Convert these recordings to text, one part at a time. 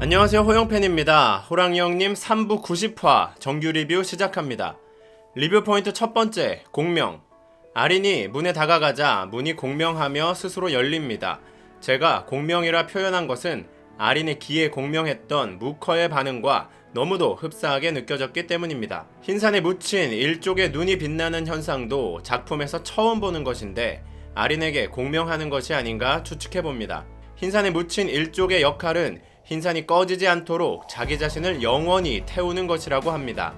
안녕하세요 호영팬입니다. 호랑이 형님 3부 90화 정규 리뷰 시작합니다. 리뷰 포인트 첫 번째 공명 아린이 문에 다가가자 문이 공명하며 스스로 열립니다. 제가 공명이라 표현한 것은 아린의 귀에 공명했던 무커의 반응과 너무도 흡사하게 느껴졌기 때문입니다. 흰산에 묻힌 일족의 눈이 빛나는 현상도 작품에서 처음 보는 것인데 아린에게 공명하는 것이 아닌가 추측해 봅니다. 흰산에 묻힌 일족의 역할은 흰산이 꺼지지 않도록 자기 자신을 영원히 태우는 것이라고 합니다.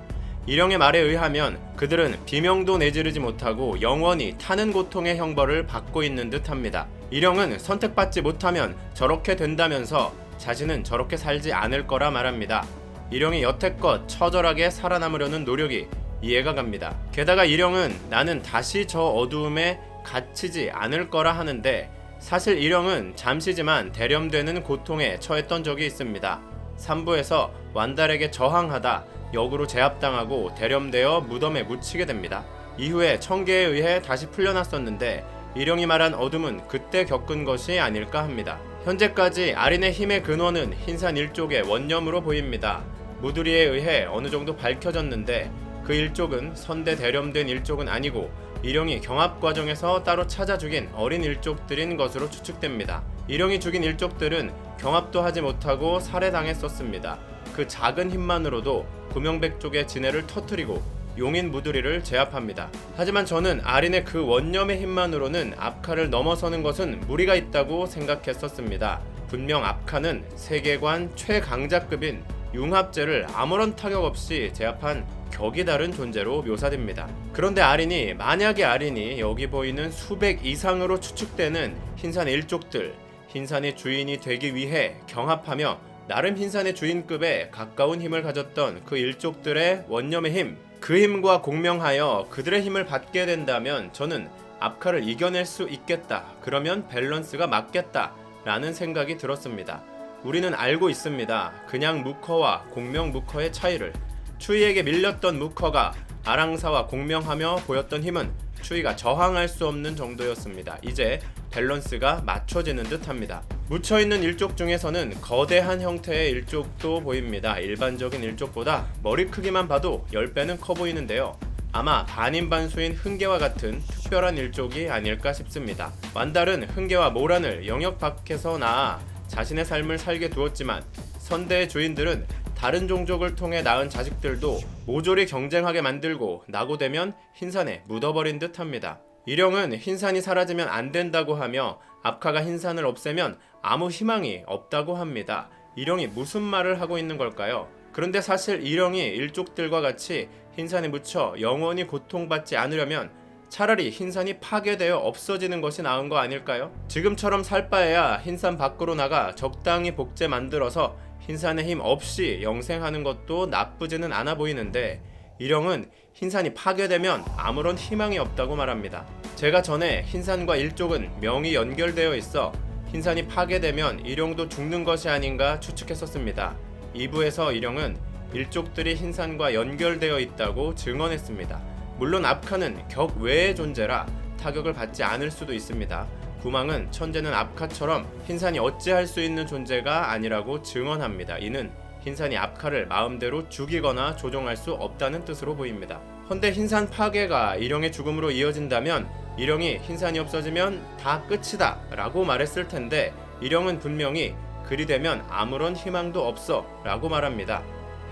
일영의 말에 의하면 그들은 비명도 내지르지 못하고 영원히 타는 고통의 형벌을 받고 있는 듯 합니다. 일영은 선택받지 못하면 저렇게 된다면서 자신은 저렇게 살지 않을 거라 말합니다. 일영이 여태껏 처절하게 살아남으려는 노력이 이해가 갑니다. 게다가 일영은 나는 다시 저 어두움에 갇히지 않을 거라 하는데 사실 일영은 잠시지만 대렴되는 고통에 처했던 적이 있습니다. 3부에서 완달에게 저항하다 역으로 제압당하고 대렴되어 무덤에 묻히게 됩니다. 이후에 청계에 의해 다시 풀려났었는데 일영이 말한 어둠은 그때 겪은 것이 아닐까 합니다. 현재까지 아린의 힘의 근원은 흰산 일족의 원념으로 보입니다. 무두리에 의해 어느 정도 밝혀졌는데 그 일족은 선대 대렴된 일족은 아니고 일영이 경합 과정에서 따로 찾아 죽인 어린 일족들인 것으로 추측됩니다. 일영이 죽인 일족들은 경합도 하지 못하고 살해당했었습니다. 그 작은 힘만으로도 구명백족의 진해를 터뜨리고 용인 무두리를 제압합니다. 하지만 저는 아린의 그 원념의 힘만으로는 압카를 넘어서는 것은 무리가 있다고 생각했었습니다. 분명 압카는 세계관 최강자급인 융합제를 아무런 타격 없이 제압한 격이 다른 존재로 묘사됩니다. 그런데 아린이 만약에 아린이 여기 보이는 수백 이상으로 추측되는 흰산 일족들, 흰산의 주인이 되기 위해 경합하며 나름 흰산의 주인급에 가까운 힘을 가졌던 그 일족들의 원념의 힘, 그 힘과 공명하여 그들의 힘을 받게 된다면 저는 압카를 이겨낼 수 있겠다. 그러면 밸런스가 맞겠다. 라는 생각이 들었습니다. 우리는 알고 있습니다. 그냥 무커와 공명 무커의 차이를. 추이에게 밀렸던 무커가 아랑사와 공명하며 보였던 힘은 추이가 저항할 수 없는 정도였습니다. 이제 밸런스가 맞춰지는 듯합니다. 묻혀있는 일족 중에서는 거대한 형태의 일족도 보입니다. 일반적인 일족보다 머리 크기만 봐도 10배는 커 보이는데요. 아마 반인반수인 흥계와 같은 특별한 일족이 아닐까 싶습니다. 완달은 흥계와 모란을 영역 밖에서 낳아 자신의 삶을 살게 두었지만 선대의 주인들은 다른 종족을 통해 낳은 자식들도 모조리 경쟁하게 만들고 나고되면 흰산에 묻어버린 듯 합니다. 일영은 흰산이 사라지면 안 된다고 하며 압카가 흰산을 없애면 아무 희망이 없다고 합니다. 일영이 무슨 말을 하고 있는 걸까요? 그런데 사실 일영이 일족들과 같이 흰산에 묻혀 영원히 고통받지 않으려면 차라리 흰산이 파괴되어 없어지는 것이 나은 거 아닐까요? 지금처럼 살 바에야 흰산 밖으로 나가 적당히 복제 만들어서 흰산의 힘 없이 영생하는 것도 나쁘지는 않아 보이는데 일영은 흰산이 파괴되면 아무런 희망이 없다고 말합니다. 제가 전에 흰산과 일족은 명이 연결되어 있어 흰산이 파괴되면 일용도 죽는 것이 아닌가 추측했었습니다. 2부에서 일용은 일족들이 흰산과 연결되어 있다고 증언했습니다. 물론 압카는 격 외의 존재라 타격을 받지 않을 수도 있습니다. 구망은 천재는 압카처럼 흰산이 어찌할 수 있는 존재가 아니라고 증언합니다. 이는 흰산이 압카를 마음대로 죽이거나 조종할 수 없다는 뜻으로 보입니다. 헌데 흰산 파괴가 일용의 죽음으로 이어진다면 일용이 흰산이 없어지면 다 끝이다 라고 말했을 텐데 일용은 분명히 그리 되면 아무런 희망도 없어 라고 말합니다.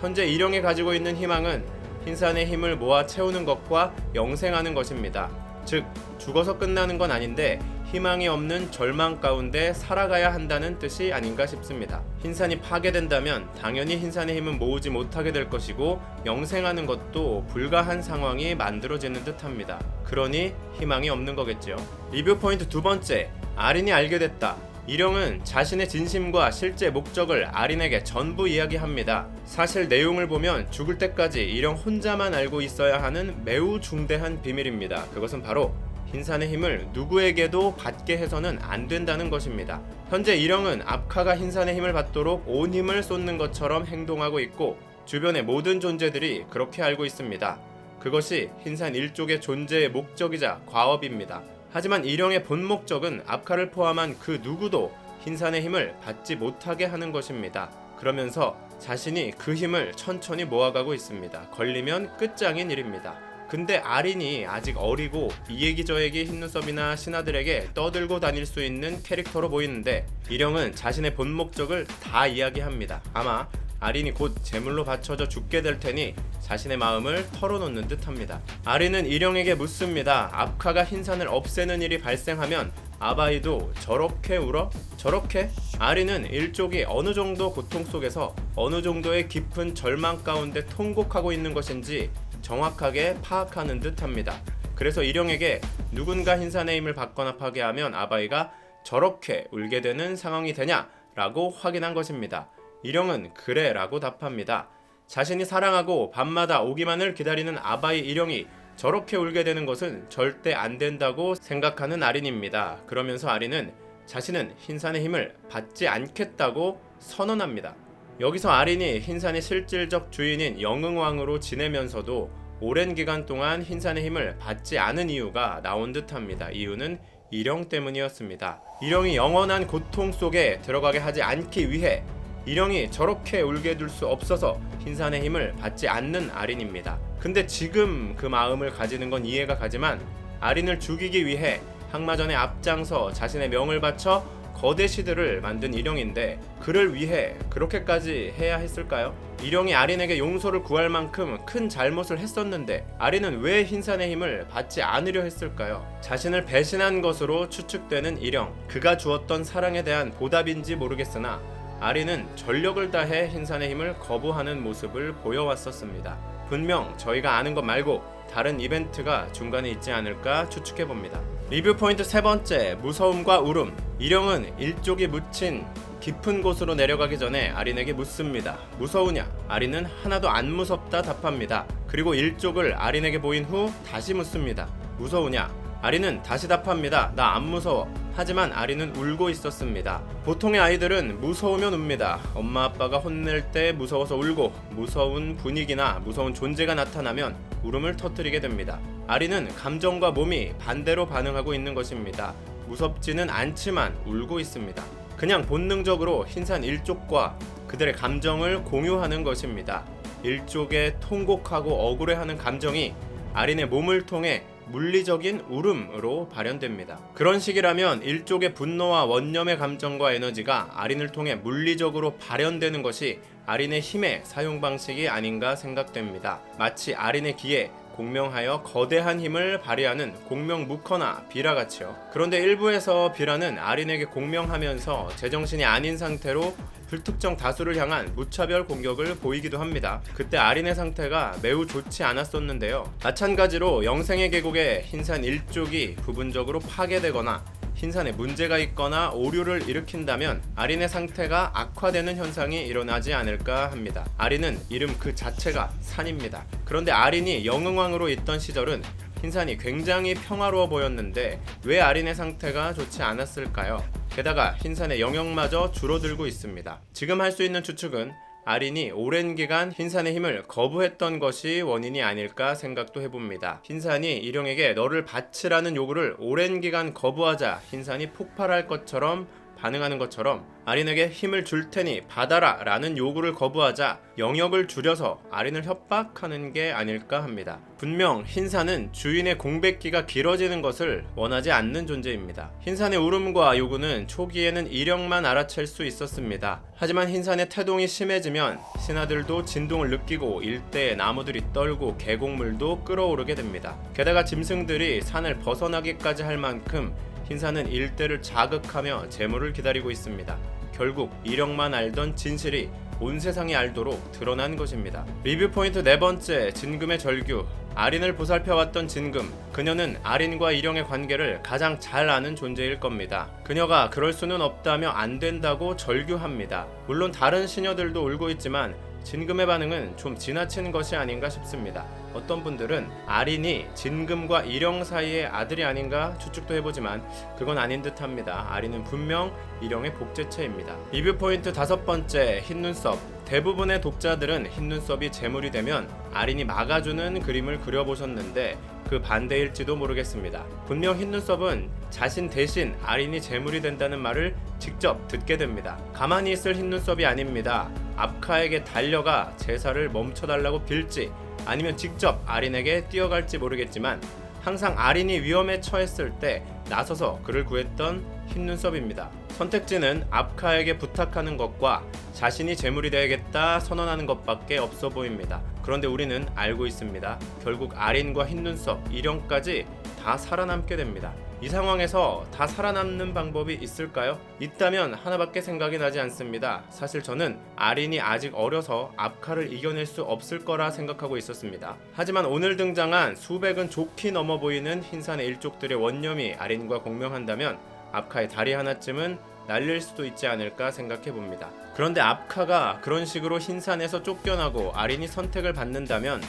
현재 일용이 가지고 있는 희망은 흰산의 힘을 모아 채우는 것과 영생하는 것입니다. 즉 죽어서 끝나는 건 아닌데 희망이 없는 절망 가운데 살아가야 한다는 뜻이 아닌가 싶습니다. 흰산이 파괴된다면 당연히 흰산의 힘은 모으지 못하게 될 것이고 영생하는 것도 불가한 상황이 만들어지는 듯합니다. 그러니 희망이 없는 거겠죠. 리뷰 포인트 두 번째, 아린이 알게 됐다. 일영은 자신의 진심과 실제 목적을 아린에게 전부 이야기합니다. 사실 내용을 보면 죽을 때까지 일영 혼자만 알고 있어야 하는 매우 중대한 비밀입니다. 그것은 바로 흰산의 힘을 누구에게도 받게 해서는 안 된다는 것입니다. 현재 일영은 압카가 흰산의 힘을 받도록 온 힘을 쏟는 것처럼 행동하고 있고 주변의 모든 존재들이 그렇게 알고 있습니다. 그것이 흰산 일족의 존재의 목적이자 과업입니다. 하지만 일영의 본 목적은 압카를 포함한 그 누구도 흰산의 힘을 받지 못하게 하는 것입니다. 그러면서 자신이 그 힘을 천천히 모아가고 있습니다. 걸리면 끝장인 일입니다. 근데 아린이 아직 어리고 이 얘기 저 얘기 흰눈썹이나 신하들에게 떠들고 다닐 수 있는 캐릭터로 보이는데 이령은 자신의 본 목적을 다 이야기합니다. 아마 아린이 곧 제물로 바쳐져 죽게 될 테니 자신의 마음을 털어놓는 듯합니다. 아린은 이령에게 묻습니다. 압카가 흰산을 없애는 일이 발생하면 아바이도 저렇게 울어? 저렇게? 아린은 일족이 어느 정도 고통 속에서 어느 정도의 깊은 절망 가운데 통곡하고 있는 것인지 정확하게 파악하는 듯 합니다. 그래서 일령에게 누군가 흰산의 힘을 받거나 파괴하면 아바이가 저렇게 울게 되는 상황이 되냐라고 확인한 것입니다. 일령은 그래 라고 답합니다. 자신이 사랑하고 밤마다 오기만을 기다리는 아바이 일령이 저렇게 울게 되는 것은 절대 안 된다고 생각하는 아린입니다. 그러면서 아린은 자신은 흰산의 힘을 받지 않겠다고 선언합니다. 여기서 아린이 흰산의 실질적 주인인 영흥왕으로 지내면서도 오랜 기간 동안 흰산의 힘을 받지 않은 이유가 나온 듯합니다. 이유는 일영 때문이었습니다. 일영이 영원한 고통 속에 들어가게 하지 않기 위해 일영이 저렇게 울게 둘 수 없어서 흰산의 힘을 받지 않는 아린입니다. 근데 지금 그 마음을 가지는 건 이해가 가지만 아린을 죽이기 위해 항마전에 앞장서 자신의 명을 바쳐 거대 시들을 만든 일영인데 그를 위해 그렇게까지 해야 했을까요? 일영이 아린에게 용서를 구할 만큼 큰 잘못을 했었는데 아린은 왜 흰산의 힘을 받지 않으려 했을까요? 자신을 배신한 것으로 추측되는 일영 그가 주었던 사랑에 대한 보답인지 모르겠으나 아린은 전력을 다해 흰산의 힘을 거부하는 모습을 보여왔었습니다. 분명 저희가 아는 것 말고 다른 이벤트가 중간에 있지 않을까 추측해 봅니다. 리뷰 포인트 세 번째 무서움과 울음. 일영은 일족이 묻힌 깊은 곳으로 내려가기 전에 아린에게 묻습니다. 무서우냐? 아린은 하나도 안 무섭다 답합니다. 그리고 일족을 아린에게 보인 후 다시 묻습니다. 무서우냐? 아린은 다시 답합니다. 나 안 무서워. 하지만 아린은 울고 있었습니다. 보통의 아이들은 무서우면 웁니다. 엄마 아빠가 혼낼 때 무서워서 울고 무서운 분위기나 무서운 존재가 나타나면 울음을 터뜨리게 됩니다. 아린은 감정과 몸이 반대로 반응하고 있는 것입니다. 무섭지는 않지만 울고 있습니다. 그냥 본능적으로 흰산 일족과 그들의 감정을 공유하는 것입니다. 일족의 통곡하고 억울해하는 감정이 아린의 몸을 통해 물리적인 울음으로 발현됩니다. 그런 식이라면 일족의 분노와 원념의 감정과 에너지가 아린을 통해 물리적으로 발현되는 것이 아린의 힘의 사용 방식이 아닌가 생각됩니다. 마치 아린의 귀에 공명하여 거대한 힘을 발휘하는 공명 무커나 비라 같이요. 그런데 일부에서 비라는 아린에게 공명하면서 제정신이 아닌 상태로 불특정 다수를 향한 무차별 공격을 보이기도 합니다. 그때 아린의 상태가 매우 좋지 않았었는데요. 마찬가지로 영생의 계곡의 흰산 일족이 부분적으로 파괴되거나 흰산에 문제가 있거나 오류를 일으킨다면 아린의 상태가 악화되는 현상이 일어나지 않을까 합니다. 아린은 이름 그 자체가 산입니다. 그런데 아린이 영흥왕으로 있던 시절은 흰산이 굉장히 평화로워 보였는데 왜 아린의 상태가 좋지 않았을까요? 게다가 흰산의 영역마저 줄어들고 있습니다. 지금 할 수 있는 추측은 아린이 오랜 기간 흰산의 힘을 거부했던 것이 원인이 아닐까 생각도 해봅니다. 흰산이 일용에게 너를 바치라는 요구를 오랜 기간 거부하자 흰산이 폭발할 것처럼 반응하는 것처럼 아린에게 힘을 줄 테니 받아라 라는 요구를 거부하자 영역을 줄여서 아린을 협박하는 게 아닐까 합니다. 분명 흰산은 주인의 공백기가 길어지는 것을 원하지 않는 존재입니다. 흰산의 울음과 요구는 초기에는 이령만 알아챌 수 있었습니다. 하지만 흰산의 태동이 심해지면 신하들도 진동을 느끼고 일대의 나무들이 떨고 계곡물도 끓어오르게 됩니다. 게다가 짐승들이 산을 벗어나기까지 할 만큼 흰산은 일대를 자극하며 재물을 기다리고 있습니다. 결국 이령만 알던 진실이 온 세상이 알도록 드러난 것입니다. 리뷰 포인트 네 번째 진금의 절규 아린을 보살펴왔던 진금 그녀는 아린과 이령의 관계를 가장 잘 아는 존재일 겁니다. 그녀가 그럴 수는 없다며 안 된다고 절규합니다. 물론 다른 시녀들도 울고 있지만 진금의 반응은 좀 지나친 것이 아닌가 싶습니다. 어떤 분들은 아린이 진금과 이령 사이의 아들이 아닌가 추측도 해보지만 그건 아닌 듯합니다. 아린은 분명 이령의 복제체입니다. 리뷰 포인트 다섯 번째 흰 눈썹 대부분의 독자들은 흰 눈썹이 재물이 되면 아린이 막아주는 그림을 그려보셨는데 그 반대일지도 모르겠습니다. 분명 흰눈썹은 자신 대신 아린이 재물이 된다는 말을 직접 듣게 됩니다. 가만히 있을 흰눈썹이 아닙니다. 압카에게 달려가 제사를 멈춰달라고 빌지 아니면 직접 아린에게 뛰어갈지 모르겠지만 항상 아린이 위험에 처했을 때 나서서 그를 구했던 흰눈썹입니다. 선택지는 압카에게 부탁하는 것과 자신이 재물이 되야겠다 선언하는 것밖에 없어 보입니다. 그런데 우리는 알고 있습니다. 결국 아린과 흰눈썹, 이령까지 다 살아남게 됩니다. 이 상황에서 다 살아남는 방법이 있을까요? 있다면 하나밖에 생각이 나지 않습니다. 사실 저는 아린이 아직 어려서 압카를 이겨낼 수 없을 거라 생각하고 있었습니다. 하지만 오늘 등장한 수백은 좋게 넘어 보이는 흰산의 일족들의 원념이 아린과 공명한다면 압카의 다리 하나쯤은 날릴 수도 있지 않을까 생각해 봅니다. 그런데 압카가 그런 식으로 흰산에서 쫓겨나고 아린이 선택을 받는다면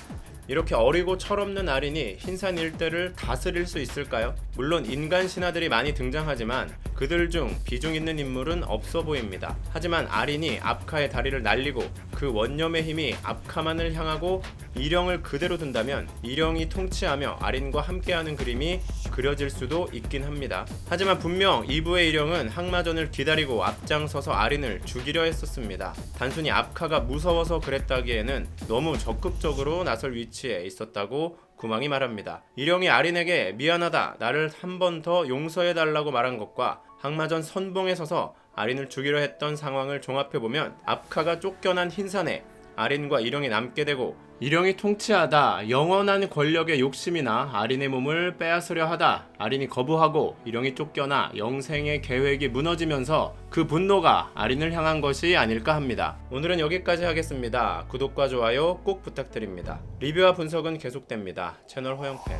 이렇게 어리고 철없는 아린이 흰산 일대를 다스릴 수 있을까요? 물론 인간 신하들이 많이 등장하지만 그들 중 비중 있는 인물은 없어 보입니다. 하지만 아린이 압카의 다리를 날리고 그 원념의 힘이 압카만을 향하고 이령을 그대로 둔다면 이령이 통치하며 아린과 함께하는 그림이 그려질 수도 있긴 합니다. 하지만 분명 2부의 이령은 항마전을 기다리고 앞장서서 아린을 죽이려 했었습니다. 단순히 압카가 무서워서 그랬다기에는 너무 적극적으로 나설 위치에 있었다고 구망이 말합니다. 이령이 아린에게 미안하다, 나를 한 번 더 용서해달라고 말한 것과 항마전 선봉에 서서 아린을 죽이려 했던 상황을 종합해보면 압카가 쫓겨난 흰산에 아린과 이령이 남게 되고 이령이 통치하다 영원한 권력의 욕심이나 아린의 몸을 빼앗으려 하다 아린이 거부하고 이령이 쫓겨나 영생의 계획이 무너지면서 그 분노가 아린을 향한 것이 아닐까 합니다. 오늘은 여기까지 하겠습니다. 구독과 좋아요 꼭 부탁드립니다. 리뷰와 분석은 계속됩니다. 채널 허영팬